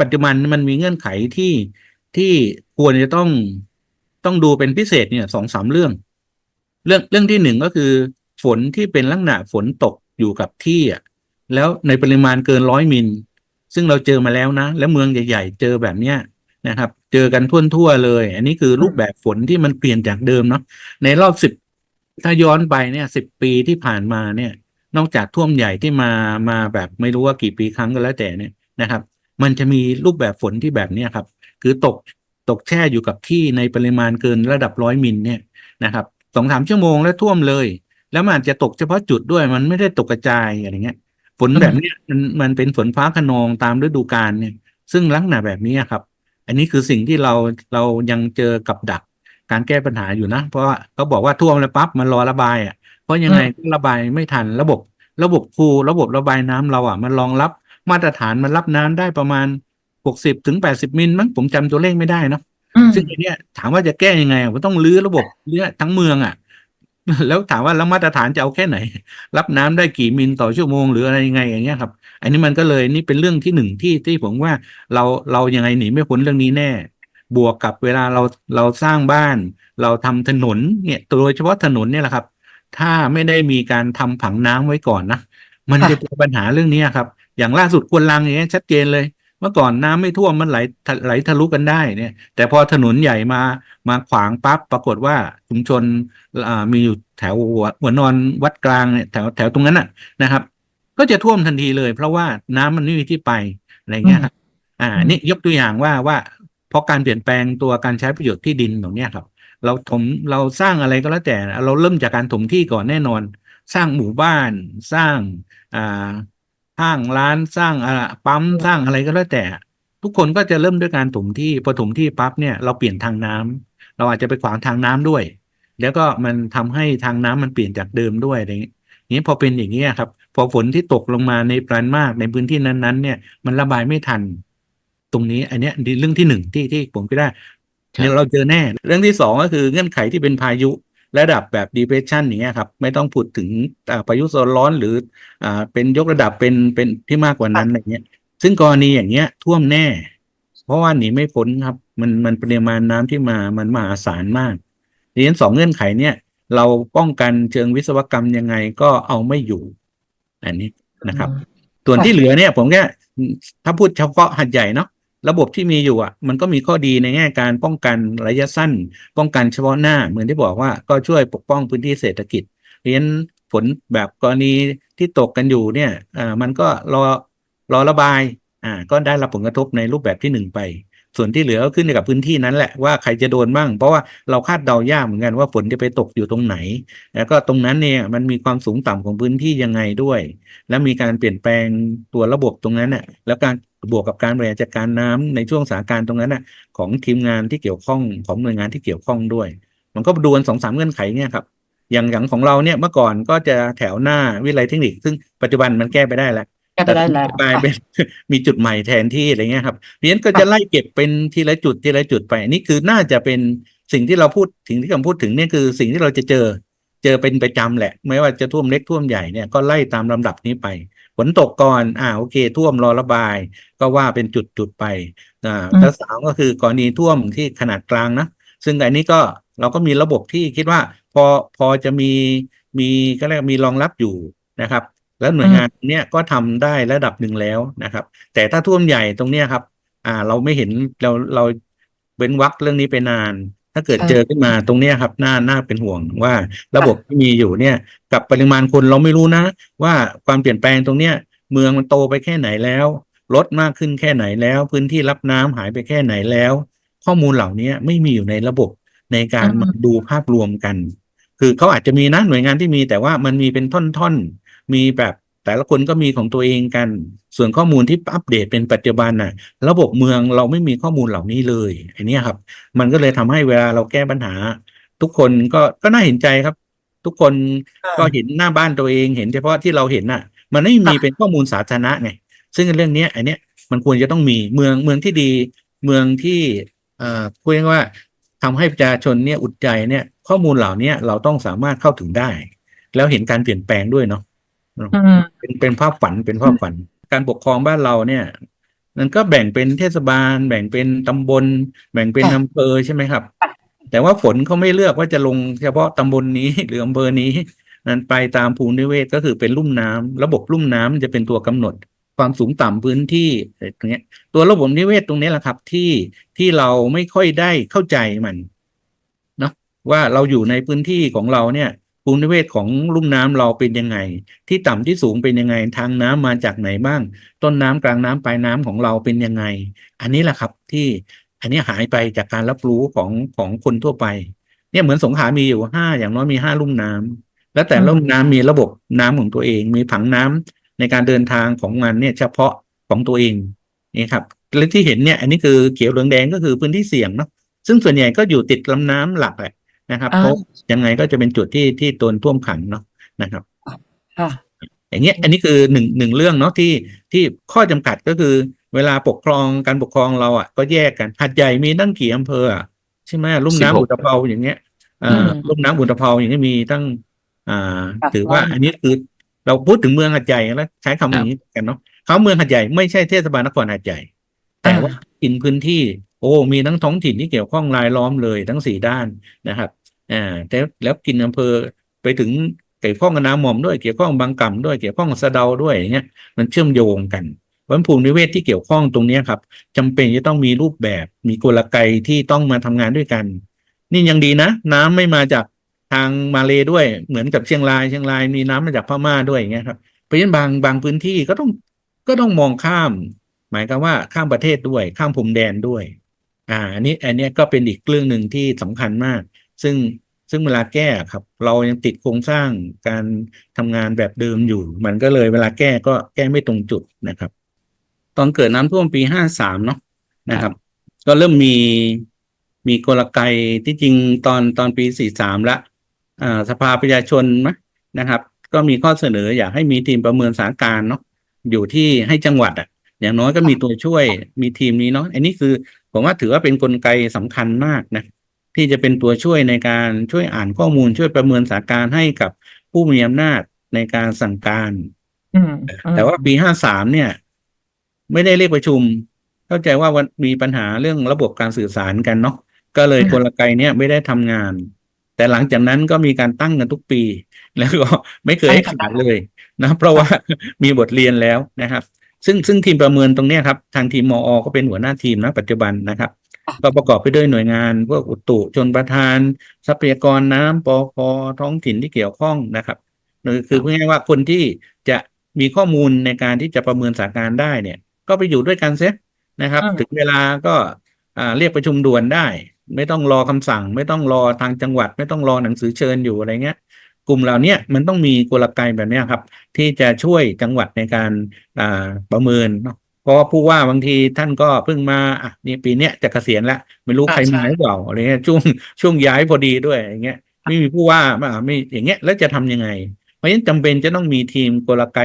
ปัจจุบันมันมีเงื่อนไขที่ที่ควรจะต้องต้องดูเป็นพิเศษเนี่ยสองสามเรื่อง เรื่องเรื่องที่หนึ่งก็คือ ฝนที่เป็นลักษณะฝนตกอยู่กับที่อะแล้วในปริมาณเกินร้อยมิล ซึ่งเราเจอมาแล้วนะ และเมืองใหญ่ ๆ เจอแบบเนี้ยนะครับ เจอกันทั่วๆเลย อันนี้คือรูปแบบฝนที่มันเปลี่ยนจากเดิมเนาะในรอบสิบถ้าย้อนไปเนี่ยสิบปีที่ผ่านมาเนี่ย นอกจากท่วมใหญ่ที่มามาแบบไม่รู้ว่ากี่ปีครั้งก็แล้วแต่เนี่ยนะครับ มันจะมีรูปแบบฝนที่แบบนี้ครับ คือตกตกแช่อยู่กับที่ในปริมาณเกินระดับร้อยมิลเนี่ยนะครับสองสามชั่วโมงแล้วท่วมเลย แล้วมันอาจจะตกเฉพาะจุดด้วย มันไม่ได้ตกกระจายอะไรเงี้ย ฝนแบบนี้มันมันเป็นฝนฟ้าขนองตามฤดูกาลเนี่ย ซึ่งลักษณะแบบนี้ครับ อันนี้คือสิ่งที่เราเรายังเจอกับดักการแก้ปัญหาอยู่นะ เพราะว่าเขาบอกว่าท่วมแล้วปั๊บมันรอระบายอะเพราะยังไงก็ระบายไม่ทันระบบ ระบบคูระบบระบายน้ำเราอะ มันรองรับ มาตรฐานมันรับน้ำได้ประมาณหกสิบถึงแปดสิบมิลมั้งผมจำตัวเลขไม่ได้เนาะอืมซึ่งอันเนี้ยถามว่าจะแก้ยังไงอะมันต้องรื้อระบบเนี้ยทั้งเมืองอะ แล้วถามว่าแล้วมาตรฐานจะเอาแค่ไหน รับน้ำได้กี่มิลต่อชั่วโมงหรืออะไรยังไงอย่างเงี้ยครับ อันนี้มันก็เลยนี่เป็นเรื่องที่หนึ่งที่ที่ผมว่าเราเรายังไงหนีไม่พ้นเรื่องนี้แน่ บวกกับเวลาเราเราสร้างบ้าน เราทำถนนเนี่ยโดยเฉพาะถนนเนี่ยแหละครับ ถ้าไม่ได้มีการทำผังน้ำไว้ก่อนนะมันจะเจอปัญหาเรื่องนี้ครับ อย่างล่าสุดควนลังอย่างเงี้ยชัดเจนเลย เมื่อก่อนน้ำไม่ท่วมมันไหลทะไหลทะลุกันได้เนี่ย แต่พอถนนใหญ่มามาขวางปั๊บปรากฏว่าชุมชนอ่ามีอยู่แถวหัวหัวนอนวัดกลางเนี่ยแถวแถวตรงนั้นน่ะนะครับ ก็จะท่วมทันทีเลย เพราะว่าน้ำมันไม่มีที่ไปอะไรเงี้ยครับอ่านี่ยกตัวอย่างว่าว่าเพราะการเปลี่ยนแปลงตัวการใช้ประโยชน์ที่ดินตรงเนี้ยครับ เราถมเราสร้างอะไรก็แล้วแต่ เราเริ่มจากการถมที่ก่อนแน่นอน สร้างหมู่บ้านสร้างอ่า ห้างร้านสร้างอ่าปั๊มสร้างอะไรก็แล้วแต่ ทุกคนก็จะเริ่มด้วยการถมที่พอถมที่ปั๊บเนี่ยเราเปลี่ยนทางน้ำเราอาจจะไปขวางทางน้ำด้วย แล้วก็มันทำให้ทางน้ำมันเปลี่ยนจากเดิมด้วยอะไรอย่างนี้นี้พอเป็นอย่างนี้ยครับ พอฝนที่ตกลงมาในปริมาณมากในพื้นที่นั้นๆ เนี่ย มันระบายไม่ทัน ตรงนี้ อันเนี้ยเรื่องที่หนึ่งที่ที่ผมคิดว่าครับเนี่ยเราเจอแน่ เรื่องที่สองก็คือเงื่อนไขที่เป็นพายุ ระดับแบบ depression อย่างเงี้ยครับ ไม่ต้องพูดถึงอ่าพายุโซนร้อนหรืออ่าเป็นยกระดับเป็นเป็นที่มากกว่านั้นอะไรเงี้ย ซึ่งกรณีอย่างเงี้ยท่วมแน่ เพราะว่าหนีไม่พ้นครับ มันมันปริมาณน้ำที่มามันมหาศาลมากดังนั้นสองเงื่อนไขเนี่ย เราป้องกันเชิงวิศวกรรมยังไงก็เอาไม่อยู่ อันนี้นะครับ ส่วนที่เหลือเนี่ย ผมแค่ถ้าพูดเฉพาะหัดใหญ่เนาะ ระบบที่มีอยู่อะมันก็มีข้อดีในแง่การป้องกันระยะสั้น ป้องกันเฉพาะหน้า เหมือนที่บอกว่าก็ช่วยปกป้องพื้นที่เศรษฐกิจเพราะฉะนั้นฝนแบบกรณีที่ตกกันอยู่เนี่ยอ่ามันก็รอรอระบายอ่าก็ได้รับผลกระทบในรูปแบบที่หนึ่งไป ส่วนที่เหลือก็ขึ้นอยู่กับพื้นที่นั้นแหละว่าใครจะโดนบ้าง เพราะว่าเราคาดเดายากเหมือนกันว่าฝนจะไปตกอยู่ตรงไหน แล้วก็ตรงนั้นเนี่ยมันมีความสูงต่ำของพื้นที่ยังไงด้วย แล้วมีการเปลี่ยนแปลงตัวระบบตรงนั้นน่ะแล้วการ บวกกับการบริหารจัดการน้ำในช่วงสถานการณ์ตรงนั้นน่ะของทีมงานที่เกี่ยวข้องของหน่วยงานที่เกี่ยวข้องด้วย มันก็ดูกันสองสามเงื่อนไขเนี่ยครับอย่างอย่างของเราเนี่ยเมื่อก่อนก็จะแถวหน้าวิทยาลัยเทคนิค ซึ่งปัจจุบันมันแก้ไปได้แล้วแก้ไปได้แล้วกลายเป็นมีจุดใหม่แทนที่อะไรเงี้ยครับเพราะฉะนั้นก็จะไล่เก็บเป็นทีละจุดทีละจุดไปนี่คือน่าจะเป็นสิ่งที่เราพูดถึงที่คำพูดถึงเนี่ยคือสิ่งที่เราจะเจอเจอเป็นประจำแหละ ไม่ว่าจะท่วมเล็กท่วมใหญ่เนี่ยก็ไล่ตามลำดับนี้ไป ฝนตกก่อนอ่าโอเค ท่วมรอระบาย ก็ว่าเป็นจุดจุดๆไปอ่าอืมแล้วสามก็คือกรณีท่วมที่ขนาดกลางนะซึ่งอันนี้ก็เราก็มีระบบที่คิดว่าพอพอจะมีมีก็เรียกว่ามีรองรับอยู่นะครับ แล้วหน่วยงานเนี้ยก็ทำได้ระดับหนึ่งแล้วนะครับ แต่ถ้าท่วมใหญ่ตรงเนี้ยครับ อ่าเราไม่เห็นเราเราเว้นวรรคเรื่องนี้ไปนาน ถ้าเกิดเออเจอขึ้นมาตรงเนี้ยครับน่าน่าเป็นห่วงว่าระบบที่มีอยู่เนี่ย กับปริมาณคนเราไม่รู้นะ ว่าความเปลี่ยนแปลงตรงเนี้ย เมืองมันโตไปแค่ไหนแล้วลดมากขึ้นแค่ไหนแล้ว พื้นที่รับน้ำหายไปแค่ไหนแล้ว ข้อมูลเหล่านี้ไม่มีอยู่ในระบบในการอืมมาดูภาพรวมกัน คือเขาอาจจะมีนะหน่วยงานที่มีแต่ว่ามันมีเป็นท่อนๆ มีแบบ แต่ละคนก็มีของตัวเองกัน ส่วนข้อมูลที่อัปเดตเป็นปัจจุบันน่ะ ระบบเมืองเราไม่มีข้อมูลเหล่านี้เลยอันนี้ครับ มันก็เลยทำให้เวลาเราแก้ปัญหา ทุกคนก็ก็น่าเห็นใจครับ ทุกคนก็เห็นหน้าบ้านตัวเองเห็นเฉพาะที่เราเห็นน่ะ มันไม่มีเป็นข้อมูลสาธารณะไงซึ่งเรื่องเนี้ยอันเนี้ยมันควรจะต้องมีเมืองเมืองที่ดีเมืองที่เอ่อพูดง่ายๆว่าทำให้ประชาชนเนี่ยอุดใจเนี่ย ข้อมูลเหล่าเนี้ยเราต้องสามารถเข้าถึงได้ แล้วเห็นการเปลี่ยนแปลงด้วยเนาะอืม เป็นเป็นภาพฝันเป็นภาพฝัน การปกครองบ้านเราเนี่ยมันก็แบ่งเป็นเทศบาล แบ่งเป็นตำบล แบ่งเป็นค่ะอำเภอใช่ไหมครับ แต่ว่าฝนเขาไม่เลือกว่าจะลงเฉพาะตำบลนี้หรืออำเภอนี้นั้นไปตามภูมินิเวศก็คือเป็นลุ่มน้ำระบบลุ่มน้ำมันจะเป็นตัวกำหนด ความสูงต่ำพื้นที่อะไรตรงเนี้ยตัวระบบนิเวศตรงนี้แหละครับ ที่ที่เราไม่ค่อยได้เข้าใจมันเนาะว่าเราอยู่ในพื้นที่ของเราเนี่ย ภูมินิเวศของลุ่มน้ำเราเป็นยังไง ที่ต่ำที่สูงเป็นยังไง ทางน้ำมาจากไหนบ้าง ต้นน้ำกลางน้ำปลายน้ำของเราเป็นยังไง อันนี้แหละครับที่อันนี้หายไปจากการรับรู้ของของคนทั่วไป เนี่ยเหมือนสงขลามีอยู่ห้าอย่างน้อยมีห้าลุ่มน้ำแล้วแต่ละลุ่มน้ำมีระบบน้ำของตัวเอง มีผังน้ำในการเดินทางของมันเนี่ยเฉพาะของตัวเองนี่ครับและที่เห็นเนี่ย อันนี้คือเขียวเหลืองแดงก็คือพื้นที่เสี่ยงเนาะซึ่งส่วนใหญ่ก็อยู่ติดลำน้ำหลักแหละ นะครับอ่าเพราะยังไงก็จะเป็นจุดที่ที่ตนท่วมขังเนาะนะครับค่ะอย่างเงี้ยอันนี้คือหนึ่งหนึ่งเรื่องเนาะที่ที่ข้อจำกัดก็คือ เวลาปกครองการปกครองเราอะ ก็แยกกันหัดใหญ่มีตั้งกี่อำเภออะใช่ไหมลุ่มน้ำ16อุตภเปาอย่างเงี้ยเอ่ออมลุ่มน้ำอุตภเปาอย่างเงี้ยมีตั้ง อ่าครับถือว่าอันนี้คือเราพูดถึงเมืองหัดใหญ่แล้วใช้คำอย่างนี้กันเนาะเขาเมืองหัดใหญ่ไม่ใช่เทศบาลนครหัดใหญ่ แต่ว่ากินพื้นที่ โอ้ มีทั้งท้องถิ่นที่เกี่ยวข้องรายล้อมเลยทั้งสี่ด้านนะครับอ่าแต่แล้วกินอำเภอไปถึงเกี่ยวข้องกับน้ำหม่อมด้วยเกี่ยวข้องกับบางกล่ำด้วยเกี่ยวข้องกับสะเดาด้วยอย่างเงี้ยมันเชื่อมโยงกันเพราะฉะนั้นภูมินิเวศที่เกี่ยวข้องตรงเนี้ยครับจำเป็นจะต้องมีรูปแบบ มีกลไกที่ต้องมาทำงานด้วยกัน นี่ยังดีนะ น้ำไม่มาจากทางมาเลด้วย เหมือนกับเชียงรายเชียงรายมีน้ำมาจากพม่าด้วยอย่างเงี้ยครับเพราะฉะนั้นบางบางพื้นที่ก็ต้องก็ต้องมองข้ามห มายความว่าข้ามประเทศด้วย ข้ามพรมแดนด้วย อ่า อันนี้ อันนี้ก็เป็นอีกเรื่องหนึ่งที่สำคัญมาก ซึ่งซึ่งเวลาแก้ครับ เรายังติดโครงสร้างการทำงานแบบเดิมอยู่ มันก็เลยเวลาแก้ก็แก้ไม่ตรงจุดนะครับ ตอนเกิดน้ำท่วมปีห้าสามเนาะนะครับ ก็เริ่มมีมีกลไกที่จริงตอนตอนปีสี่สามละอ่าสภาประชาชนนะนะครับ ก็มีข้อเสนออยากให้มีทีมประเมินสถานการณ์เนาะอยู่ที่ให้จังหวัดอะ อย่างน้อยก็มีตัวช่วยมีทีมนี้เนาะอันนี้คือผมว่าถือว่าเป็นนกลไกสำคัญมากนะที่จะเป็นตัวช่วยในการช่วยอ่านข้อมูลช่วยประเมินสถานการณ์ให้กับผู้มีอำนาจในการสั่งการอืมแต่ว่าปีห้าสามเนี่ย ไม่ได้เรียกประชุม เข้าใจว่าวันมีปัญหาเรื่องระบบการสื่อสารกันเนาะก็เลยอืมกลไกเนี่ยไม่ได้ทำงาน แต่หลังจากนั้นก็มีการตั้งกันทุกปี แล้วก็ไม่เคยให้ขาดเลยนะ เพราะว่ามีบทเรียนแล้วนะครับ ซึ่งซึ่งทีมประเมินตรงเนี้ยครับทางทีมมอก็เป็นหัวหน้าทีมนะปัจจุบันนะครับ ก็ประกอบไปด้วยหน่วยงานพวกอุตุชนประทาน ทรัพยากรน้ำปอพท้องถิ่นที่เกี่ยวข้องนะครับหรือคือพูดง่ายๆว่าคนที่จะมีข้อมูลในการที่จะประเมินสถานการณ์ได้เนี่ย ก็ไปอยู่ด้วยกันเสียนะครับอืมถึงเวลาก็อ่าเรียกประชุมด่วนได้ ไม่ต้องรอคำสั่ง ไม่ต้องรอทางจังหวัด ไม่ต้องรอหนังสือเชิญอยู่อะไรเงี้ย กลุ่มเหล่าเนี้ยมันต้องมีกลไกแบบนี้ครับ ที่จะช่วยจังหวัดในการประเมินเพราะผู้ว่าบางทีท่านก็เพิ่งมาอะนี่ปีเนี้ยจะเกษียณแล้วไม่รู้ใครมาหรือเปล่าอะไรเงี้ยช่วงช่วงย้ายพอดีด้วยอย่างเงี้ยไม่มีผู้ว่าอ่าไม่อย่างเงี้ยแล้วจะทำยังไง เพราะฉะนั้นจำเป็นจะต้องมีทีมกลไก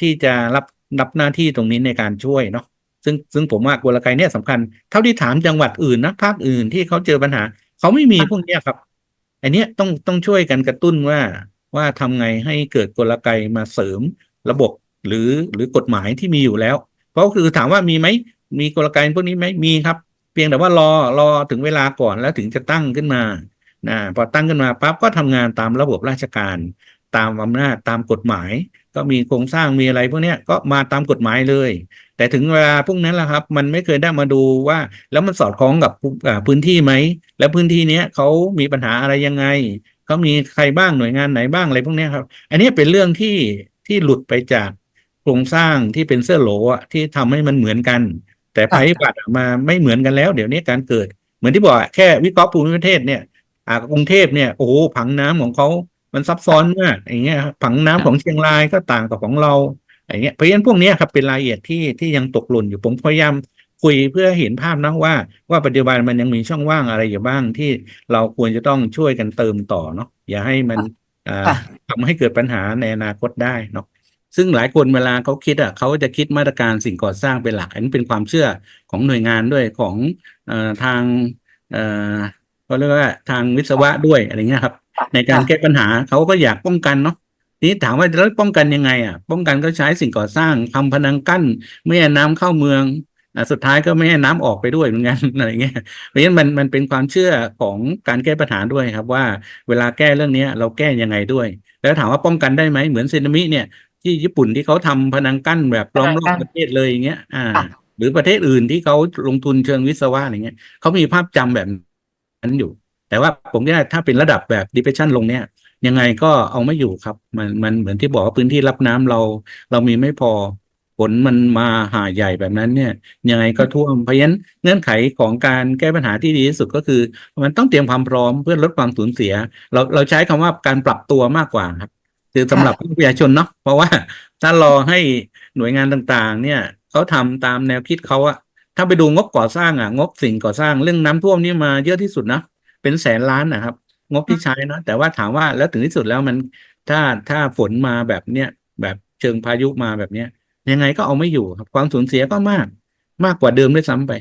ที่จะรับรับหน้าที่ตรงนี้ในการช่วยเนาะซึ่งซึ่งผมว่ากลไกเนี้ยสำคัญ เท่าที่ถามจังหวัดอื่นนะภาคอื่นที่เขาเจอปัญหา เขาไม่มีพวกเนี้ยครับ อันนี้ต้องต้องช่วยกันกระตุ้นว่าว่าทำไงให้เกิดกลไกมาเสริมระบบหรือหรือกฎหมายที่มีอยู่แล้ว เพราะคือถามว่ามีไหมมีกลไกพวกนี้ไหมมีครับ เพียงแต่ว่ารอรอถึงเวลาก่อนแล้วถึงจะตั้งขึ้นมานะพอตั้งขึ้นมาปั๊บก็ทำงานตามระบบราชการ ตามอำนาจตามกฎหมาย ก็มีโครงสร้างมีอะไรพวกนี้ก็มาตามกฎหมายเลย แต่ถึงเวลาพวกนั้นแหละครับ มันไม่เคยได้มาดูว่า แล้วมันสอดคล้องกับพื้นที่ไหม แล้วพื้นที่เนี้ยเขามีปัญหาอะไรยังไงเขามีใครบ้างหน่วยงานไหนบ้างอะไรพวกนี้ครับ อันนี้เป็นเรื่องที่ที่หลุดไปจากโครงสร้างที่เป็นเสื้อโหลอะที่ทำให้มันเหมือนกัน แต่ภัยพิบัติมาไม่เหมือนกันแล้ว เดี๋ยวนี้การเกิด เหมือนที่บอกแค่วิเคราะห์ภูมิประเทศเนี่ยอ่ากรุงเทพเนี่ยโอ้โหผังน้ำของเขา มันซับซ้อนมากอย่างเงี้ยครับผังน้ำของเชียงรายก็ต่างกับของเราอย่างเงี้ยเพราะฉะนั้นพวกเนี้ยครับเป็นรายละเอียดที่ที่ยังตกหล่นอยู่ผมพยายามคุยเพื่อเห็นภาพนะว่าว่าปัจจุบันมันยังมีช่องว่างอะไรอยู่บ้างที่เราควรจะต้องช่วยกันเติมต่อเนาะอย่าให้มันอ่าค่ะทำให้เกิดปัญหาในอนาคตได้เนาะซึ่งหลายคนเวลาเขาคิดอะเขาจะคิดมาตรการสิ่งก่อสร้างเป็นหลัก อันนี้เป็นความเชื่อของหน่วยงานด้วยของเอ่อทางเอ่อเขาเรียกว่าทางวิศวะด้วยอะไรเงี้ยครับ ในการแก้ปัญหาเขาก็อยากป้องกันเนาะจทีนี้ถามว่าแล้วป้องกันยังไงอะ ป้องกันก็ใช้สิ่งก่อสร้างทำพนังกั้นไม่ให้น้ำเข้าเมืองอะสุดท้ายก็ไม่ให้น้ำออกไปด้วยเหมือนกันอะไรเงี้ยเพราะฉะนั้นมันมันเป็นความเชื่อของการแก้ปัญหาด้วยครับว่า เวลาแก้เรื่องเนี้ยเราแก้ยังไงด้วย แล้วถามว่าป้องกันได้ไหมเหมือนสึนามิเนี่ยที่ญี่ปุ่นที่เขาทำพนังกั้นแบบล้อมรอบประเทศเลยอย่างเงี้ย อ่าค่ะหรือประเทศอื่นที่เขาลงทุนเชิงวิศวะอะไรเงี้ยเขามีภาพจำแบบนั้นอยู่ แต่ว่าผมว่าถ้าเป็นระดับแบบ depression ลงเนี่ย ยังไงก็เอาไม่อยู่ครับ มันมันเหมือนที่บอกว่าพื้นที่รับน้ำเรา เรามีไม่พอฝนมันมาหาใหญ่แบบนั้นเนี่ย ยังไงก็ท่วมเพราะฉะนั้นเงื่อนไขของการแก้ปัญหาที่ดีที่สุดก็คือ มันต้องเตรียมความพร้อมเพื่อลดความสูญเสีย เราเราใช้คำว่าการปรับตัวมากกว่าครับ คือสำหรับประชาชนเนาะเพราะว่าถ้ารอให้หน่วยงานต่างๆ เนี่ยเขาทำตามแนวคิดเขาอะถ้าไปดูงบก่อสร้างอะงบสิ่งก่อสร้างเรื่องน้ำท่วมนี่มาเยอะที่สุดนะ เป็นแสนล้านนะครับ งบที่ใช้นะแต่ว่าถามว่าแล้วถึงที่สุดแล้วมันถ้าถ้าฝนมาแบบเนี้ยแบบเชิงพายุมาแบบเนี้ย ยังไงก็เอาไม่อยู่ครับ ความสูญเสียก็มากมากกว่าเดิมด้วยซ้ำไป